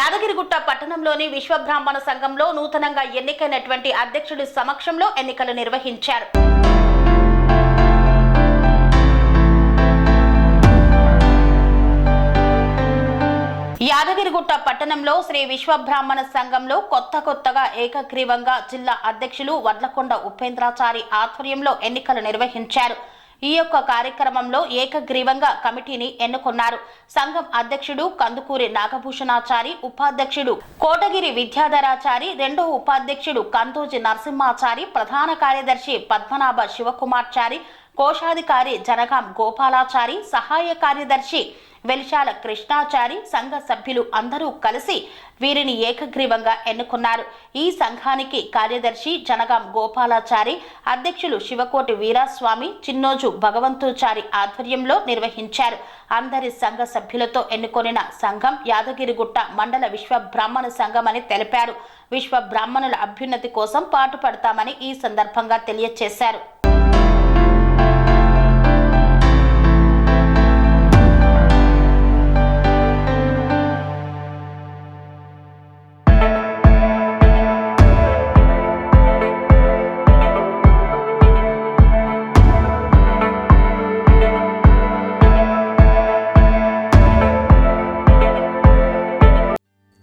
యాదగిరిగుట్ట పట్టణంలోని విశ్వబ్రాహ్మణ సంఘంలో నూతనంగా ఎన్నికైనటువంటి అధ్యక్షుడి సమక్షంలో ఎన్నికలు నిర్వహించారు. యాదగిరిగుట్ట పట్టణంలో శ్రీ విశ్వబ్రాహ్మణ సంఘంలో కొత్త కొత్తగా ఏకగ్రీవంగా జిల్లా అధ్యక్షులు వడ్లకొండ ఉపేంద్రాచారి ఆధ్వర్యంలో ఎన్నికలు నిర్వహించారు. ఈ యొక్క కార్యక్రమంలో ఏకగ్రీవంగా కమిటీని ఎన్నుకున్నారు. సంఘం అధ్యక్షుడు కందుకూరి నాగభూషణాచారి ఉపాధ్యక్షుడు కోటగిరి విద్యాధరాచారి రెండో ఉపాధ్యక్షుడు కందోజి నరసింహాచారి ప్రధాన కార్యదర్శి పద్మనాభ శివకుమార్చారి కోశాధికారి జనగాం గోపాలాచారి సహాయ కార్యదర్శి వెలిశాల కృష్ణాచారి సంఘ సభ్యులు అందరూ కలిసి వీరిని ఏకగ్రీవంగా ఎన్నుకున్నారు. ఈ సంఘానికి కార్యదర్శి జనగాం గోపాలాచారి అధ్యక్షులు శివకోటి వీరాస్వామి చిన్నోజు భగవంతుచారి ఆధ్వర్యంలో నిర్వహించారు. అందరి సంఘ సభ్యులతో ఎన్నుకొనిన సంఘం యాదగిరిగుట్ట మండల విశ్వ బ్రాహ్మణ సంఘం అని తెలిపారు. విశ్వ బ్రాహ్మణుల అభ్యున్నతి కోసం పాటుపడతామని ఈ సందర్భంగా తెలియజేశారు